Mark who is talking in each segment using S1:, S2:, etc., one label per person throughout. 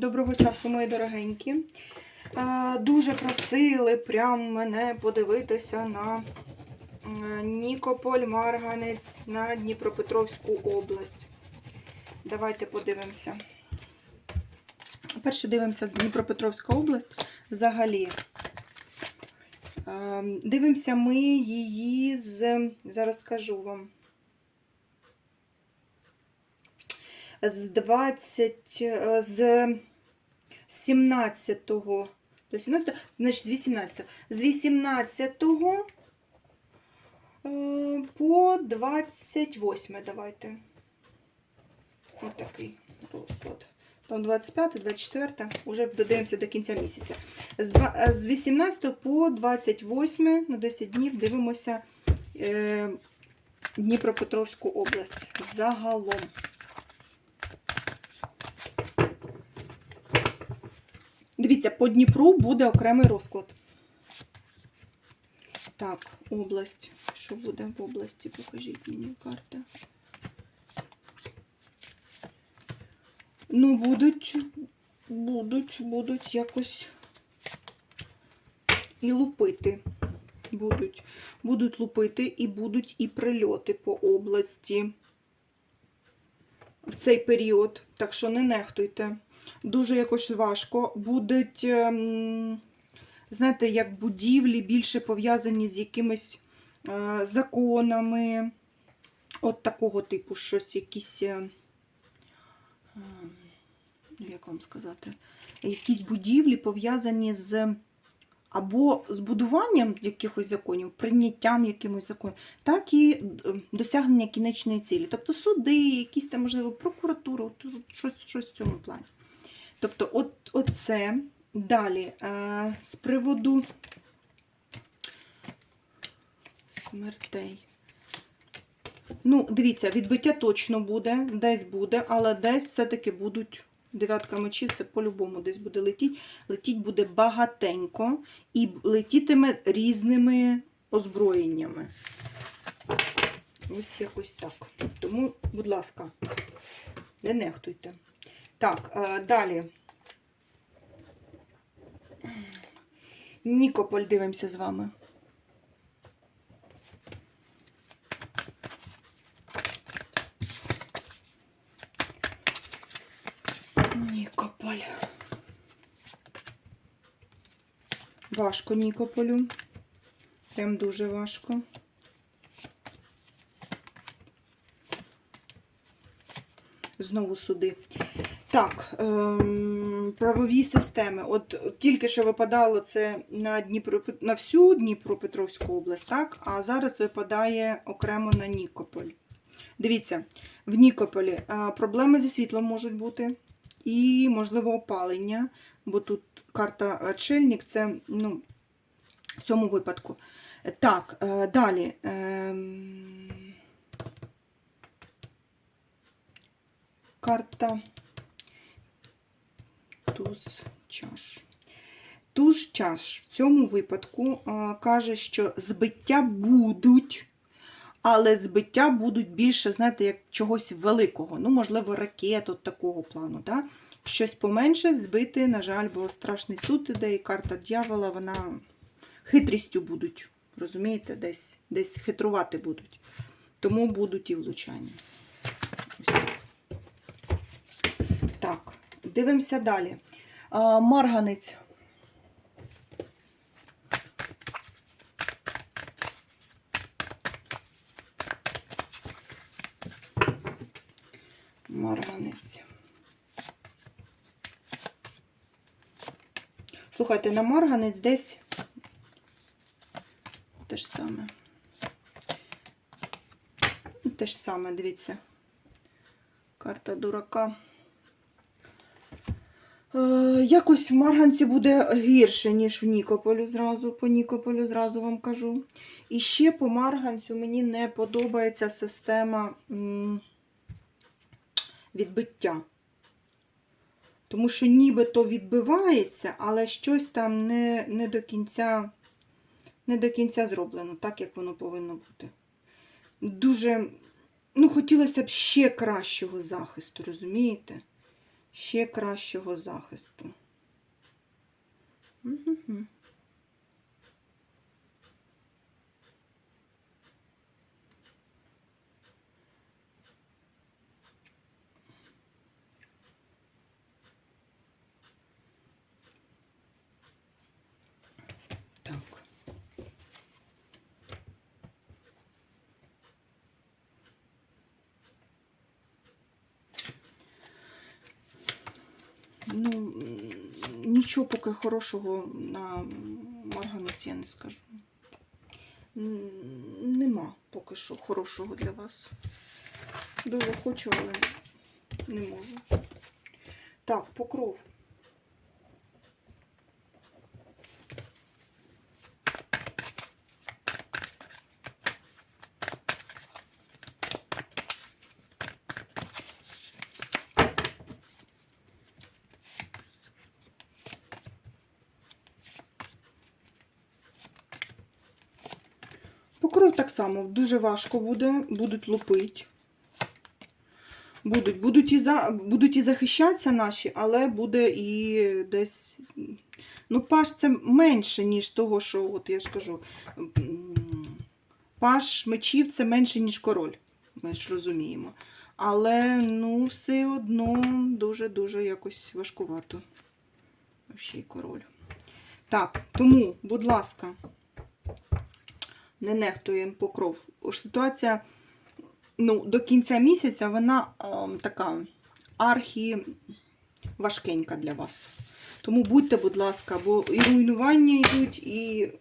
S1: Доброго часу, мої дорогенькі. Е, Дуже просили прям мене подивитися на Нікополь, Марганець на Дніпропетровську область. Давайте подивимося. Перше дивимося Дніпропетровська область взагалі. Е, Дивимося ми її з. Зараз скажу вам. з 20, е, з 17 до 17, значить, з 18, з 18 е, по 28 давайте. Ось такий розклад. Там 25, 24, вже додаємося до кінця місяця. З, два- е, з 18 по 28 на 10 днів дивимося е, Дніпропетровську область загалом. Дивіться, по Дніпру буде окремий розклад. Так, область. Що буде в області? Покажіть мені карта. Ну, будуть, будуть, будуть якось і лупити. Будуть. Будуть лупити і будуть і прильоти по області в цей період. Так що не нехтуйте дуже якось важко. Будуть, ем, знаєте, як будівлі більше пов'язані з якимись е, законами. От такого типу щось, якісь, е, е, як вам сказати, якісь будівлі пов'язані з. Або з будуванням якихось законів, прийняттям якимось законів, так і е, досягнення кінечної цілі. Тобто суди, якісь там, можливо, прокуратура, щось, щось в цьому плані. Тобто, от, оце. Далі, е, з приводу смертей. Ну, дивіться, відбиття точно буде, десь буде, але десь все-таки будуть дев'ятка мечів, це по-любому десь буде летіть. Летіть буде багатенько і летітиме різними озброєннями. Ось якось так. Тому, будь ласка, не нехтуйте. Так, е, далі. Нікополь дивимося з вами. Нікополь. Важко Нікополю. Прям дуже важко. Знову суди. Так, ем, правові системи. От тільки що випадало це на Дніпро, на всю Дніпропетровську область, так? А зараз випадає окремо на Нікополь. Дивіться, в Нікополі е, проблеми зі світлом можуть бути, і, можливо, опалення, бо тут карта очельник, це ну, в цьому випадку. Так, е, далі. ем, Карта туз чаш. Туз чаш в цьому випадку а, каже, що збиття будуть, але збиття будуть більше, знаєте, як чогось великого. Ну, можливо, ракет от такого плану. Да? Щось поменше збити, на жаль, бо страшний суд іде, і карта дьявола, вона хитрістю будуть. Розумієте, десь, десь хитрувати будуть. Тому будуть і влучання. Так, дивимося далі. Марганець. Марганець. Слухайте, на марганець десь те ж саме. Те ж саме, дивіться. Карта дурака. Е, Якось в Марганці буде гірше, ніж в Нікополю зразу, по Нікополю зразу вам кажу. І ще по Марганцю мені не подобається система відбиття. Тому що нібито відбивається, але щось там не, не, до кінця, не до кінця зроблено, так як воно повинно бути. Дуже, ну, хотілося б ще кращого захисту, розумієте? Ще кращого захисту. Мгм. Так. Ну, м, нічого поки хорошого на марганець я не скажу. Нема поки що хорошого для вас. Дуже хочу, але не можу. Так, покров. Покров так само дуже важко буде, будуть лупити. Будуть, будуть, і за, будуть і захищатися наші, але буде і десь. Ну, паш це менше, ніж того, що, от я ж кажу, паш мечів це менше, ніж король. Ми ж розуміємо. Але ну, все одно дуже-дуже якось важкувато. Ще й король. Так, тому, будь ласка, не нехтуємо покров. Ситуація ну, до кінця місяця вона ем, така архі важкенька для вас. Тому будьте, будь ласка, бо і руйнування йдуть, і,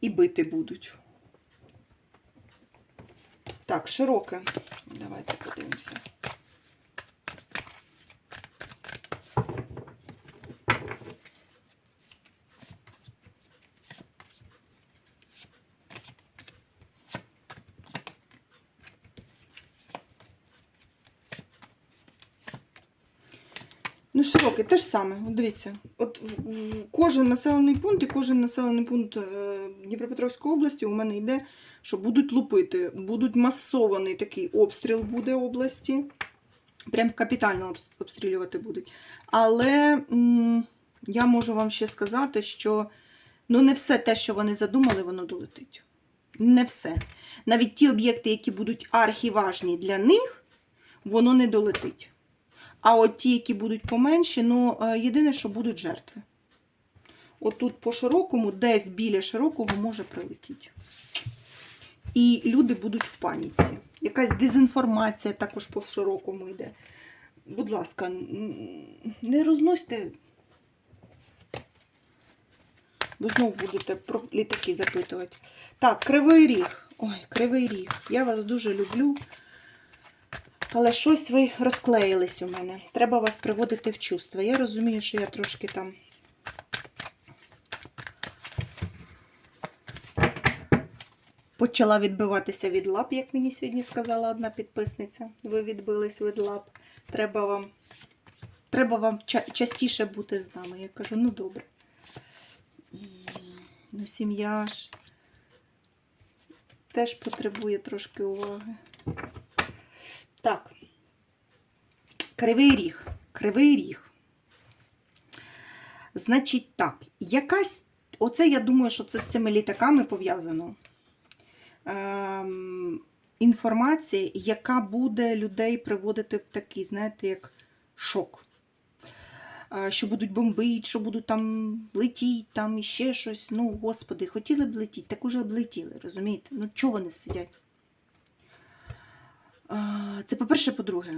S1: і бити будуть. Так, широке. Давайте подивимося. Ну, широке, те ж саме. Дивіться, от кожен населений пункт і кожен населений пункт е, Дніпропетровської області у мене йде, що будуть лупити, будуть масований такий обстріл буде області. Прям капітально обстрілювати будуть. Але м, я можу вам ще сказати, що ну, не все те, що вони задумали, воно долетить. Не все. Навіть ті об'єкти, які будуть архіважні для них, воно не долетить. А от ті, які будуть поменші, ну е, єдине, що будуть жертви. От тут по широкому, десь біля широкого може прилетіти. І люди будуть в паніці. Якась дезінформація також по широкому йде. Будь ласка, не розносьте, бо знову будете про літаки запитувати. Так, кривий ріг. Ой, кривий ріг. Я вас дуже люблю. Але щось ви розклеїлись у мене. Треба вас приводити в чувство. Я розумію, що я трошки там. Почала відбиватися від лап, як мені сьогодні сказала одна підписниця. Ви відбились від лап. Треба вам, треба вам ча- частіше бути з нами. Я кажу, ну добре. Ну, сім'я ж теж потребує трошки уваги. Так. Кривий ріг. Кривий ріг. Значить так, якась. Оце я думаю, що це з цими літаками пов'язано. Ем, інформація, яка буде людей приводити в такий, знаєте, як шок. Е, Що будуть бомбити, що будуть там летіти, там і ще щось. Ну, господи, хотіли б летіти, так уже б летіли, розумієте? Ну, чого вони сидять? Це по-перше, по-друге.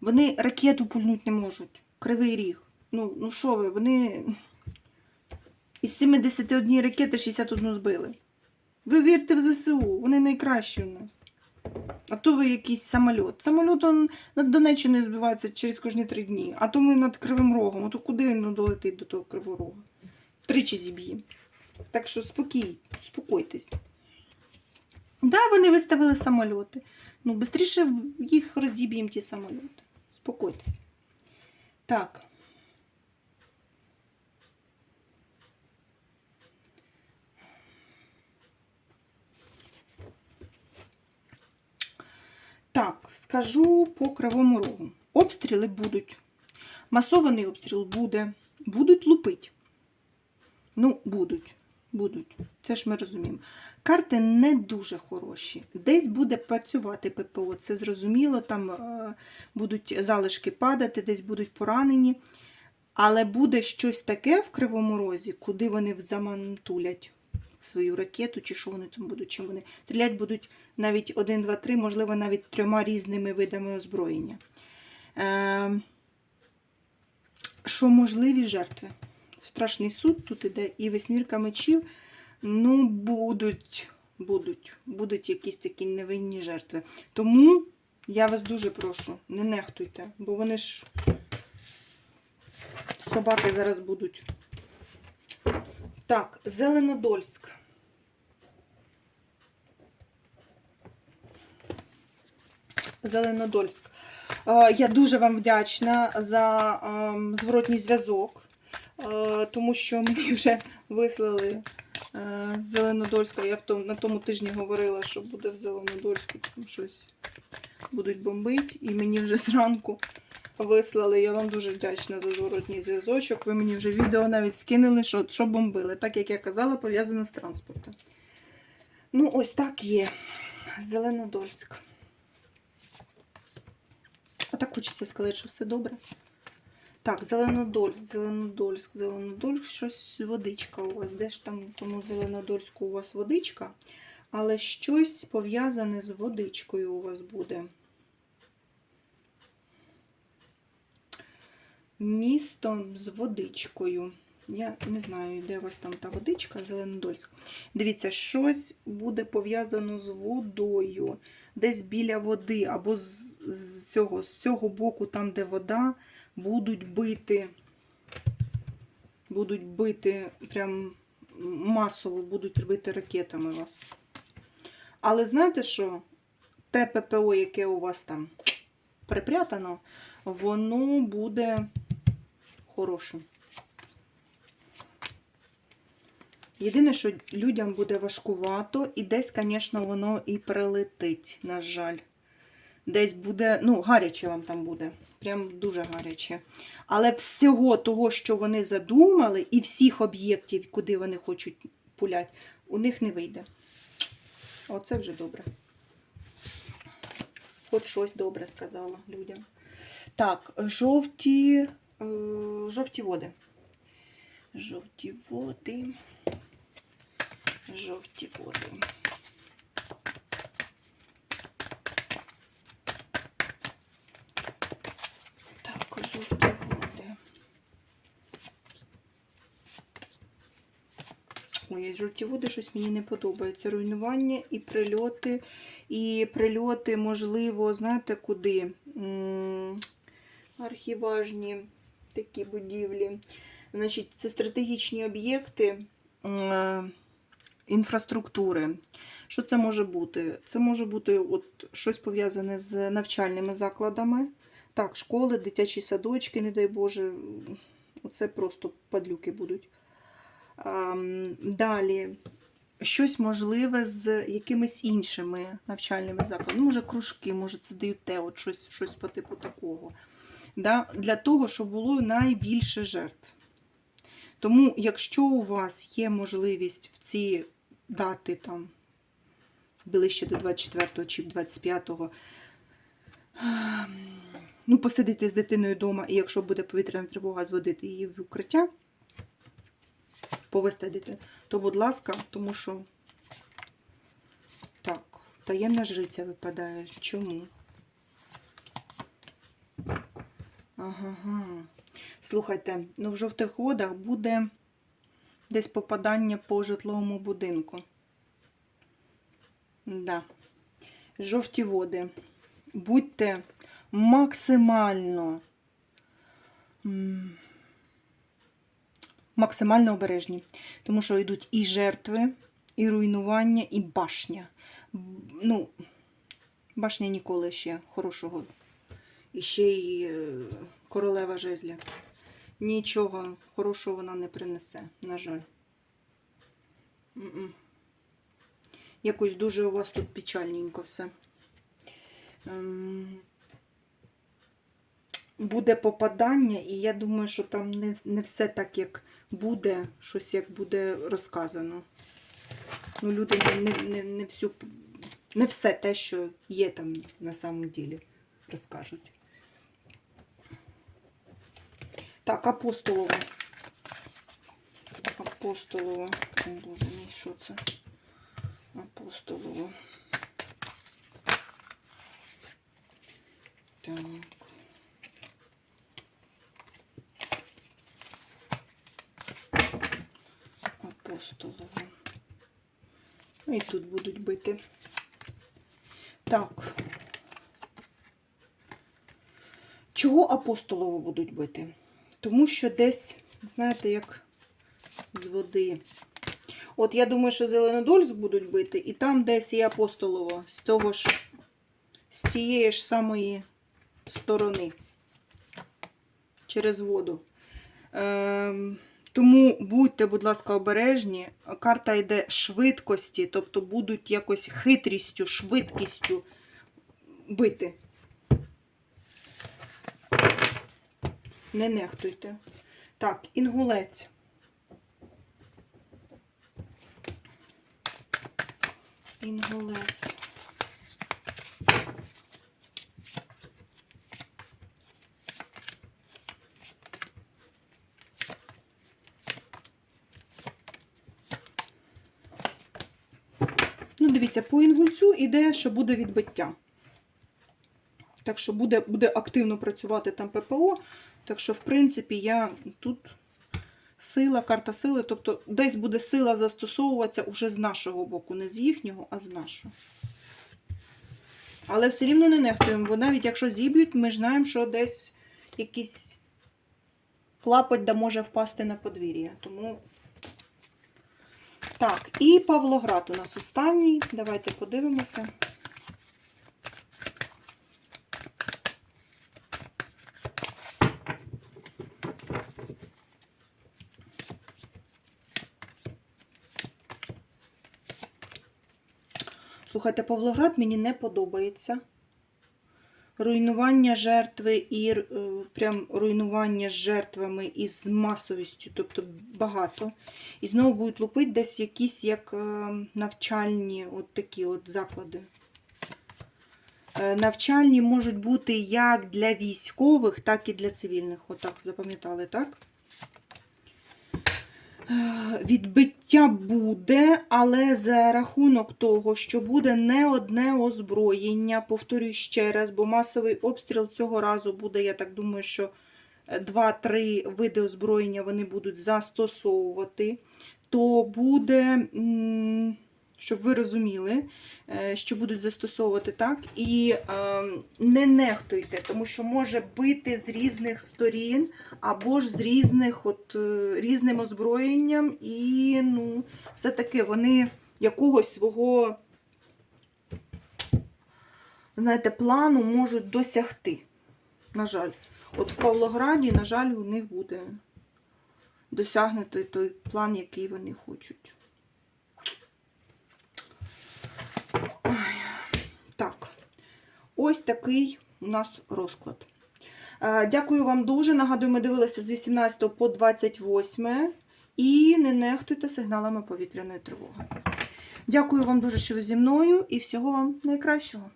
S1: Вони ракету пульнути не можуть. Кривий ріг. Ну, ну що ви, вони із 71 ракети 61 збили. Ви вірте в ЗСУ, вони найкращі у нас. А то ви якийсь самоліт. Самоліт он над Донеччиною збивається через кожні три дні. А то ми над Кривим Рогом. А то куди він долетить до того Кривого Рога? Тричі зіб'є. Так що спокій, спокойтесь. Да, вони виставили самольоти. Ну, швидше їх розіб'ємо ті самольоти. Спокойтесь. Так. Так, скажу по кривому рогу. Обстріли будуть. Масований обстріл буде. Будуть лупить. Ну, будуть. Будуть. Це ж ми розуміємо. Карти не дуже хороші. Десь буде працювати ППО, це зрозуміло, там е, будуть залишки падати, десь будуть поранені. Але буде щось таке в Кривому Розі, куди вони замантулять свою ракету, чи що вони там будуть, чим вони. Стрілять будуть навіть 1, 2, 3, можливо, навіть трьома різними видами озброєння. Е, що можливі жертви? Страшний суд тут іде і восьмірка мечів. Ну, будуть, будуть, будуть якісь такі невинні жертви. Тому я вас дуже прошу, не нехтуйте, бо вони ж собаки зараз будуть. Так, Зеленодольськ. Зеленодольськ. Е, Я дуже вам вдячна за ем, зворотній зв'язок, тому що мені вже вислали е, з Зеленодольська. Я на тому тижні говорила, що буде в Зеленодольську там щось будуть бомбити. І мені вже зранку вислали. Я вам дуже вдячна за зворотній зв'язочок. Ви мені вже відео навіть скинули, що, що бомбили. Так як я казала, пов'язано з транспортом. Ну, ось так є. Зеленодольськ. А так хочеться сказати, що все добре. Так, Зеленодольськ, Зеленодольськ, Зеленодольськ, щось водичка у вас. Де ж там тому Зеленодольську у вас водичка? Але щось пов'язане з водичкою у вас буде. Місто з водичкою. Я не знаю, де у вас там та водичка, Зеленодольськ. Дивіться, щось буде пов'язано з водою. Десь біля води, або з, з, цього, з цього боку, там, де вода, будуть бити. Будуть бити прям масово будуть бити ракетами вас. Але знаєте що? Те ППО, яке у вас там припрятано, воно буде хорошим. Єдине, що людям буде важкувато, і десь, звісно, воно і прилетить, на жаль. Десь буде, ну, гаряче вам там буде. Прям дуже гаряче. Але всього того, що вони задумали, і всіх об'єктів, куди вони хочуть пуляти, у них не вийде. Оце вже добре. Хоч щось добре сказала людям. Так, жовті, е, жовті води. Жовті води. Жовті води. 9. Жовті води щось мені не подобається. Руйнування і прильоти. І прильоти, можливо, знаєте, куди? Архіважні такі будівлі. Значить, Це стратегічні об'єкти. Е, інфраструктури. Що це може бути? Це може бути от щось пов'язане з навчальними закладами. Так, школи, дитячі садочки, не дай Боже, оце просто падлюки будуть. Ам, Далі, щось можливе з якимись іншими навчальними закладами. Ну, може, кружки, може, це ДЮТ, от щось, щось по типу такого. Да? Для того, щоб було найбільше жертв. Тому, якщо у вас є можливість в ці дати там ближче до 24 чи 25-го, ну, посидити з дитиною вдома, і якщо буде повітряна тривога, зводити її в укриття, повести дитину, то, будь ласка, тому що так, таємна жриця випадає. Чому? Ага. Слухайте, ну в жовтих водах буде десь попадання по житловому будинку. Да. Жовті води. Будьте максимально максимально обережні, тому що йдуть і жертви, і руйнування, і башня. Ну, башня ніколи ще хорошого. І ще й е, королева жезля. Нічого хорошого вона не принесе, на жаль. Якось дуже у вас тут печальненько все. ем, буде попадання, і я думаю, що там не, не все так, як буде, щось як буде розказано. Ну, люди не, не, не, всю, не все те, що є там на самом ділі, розкажуть. Так, апостолова. Апостолова. О, Боже мій, що це? Апостолова. Так. Апостолова. Ну, І тут будуть бити. Так. Чого апостолово будуть бити? Тому що десь, знаєте, як з води. От я думаю, що Зеленодольськ будуть бити, і там десь і апостолово, з того ж, з цієї ж самої сторони. Через воду. Ем, тому будьте, будь ласка, обережні. Карта йде швидкості, тобто будуть якось хитрістю, швидкістю бити. Не нехтуйте. Так, інгулець. Інгулець. Ну, дивіться, по інгульцю іде, що буде відбиття. Так що буде, буде активно працювати там ППО. Так що, в принципі, я тут сила, карта сили, тобто десь буде сила застосовуватися уже з нашого боку, не з їхнього, а з нашого. Але все рівно не нехтуємо, бо навіть якщо зіб'ють, ми знаємо, що десь якийсь клапоть да може впасти на подвір'я. Тому. Так, і Павлоград у нас останній. Давайте подивимося. Слухайте, Павлоград мені не подобається. Руйнування жертви і е, прям руйнування з жертвами і з масовістю, тобто багато. І знову будуть лупити десь якісь як е, навчальні от такі от заклади. Е, Навчальні можуть бути як для військових, так і для цивільних. Отак запам'ятали, так? Е, Відбиття буде, але за рахунок того, що буде не одне озброєння, повторюю ще раз, бо масовий обстріл цього разу буде, я так думаю, що 2-3 види озброєння вони будуть застосовувати, то буде, м, щоб ви розуміли, е, що будуть застосовувати так. І е, не нехтуйте, тому що може бити з різних сторін або ж з різних от, е, різним озброєнням, і ну, все-таки вони якогось свого, знаєте, плану можуть досягти. На жаль. От в Павлограді, на жаль, у них буде досягнути той план, який вони хочуть. Ой. Так, ось такий у нас розклад. Е, Дякую вам дуже. Нагадую, ми дивилися з 18 по 28 і не нехтуйте сигналами повітряної тривоги. Дякую вам дуже, що ви зі мною, і всього вам найкращого.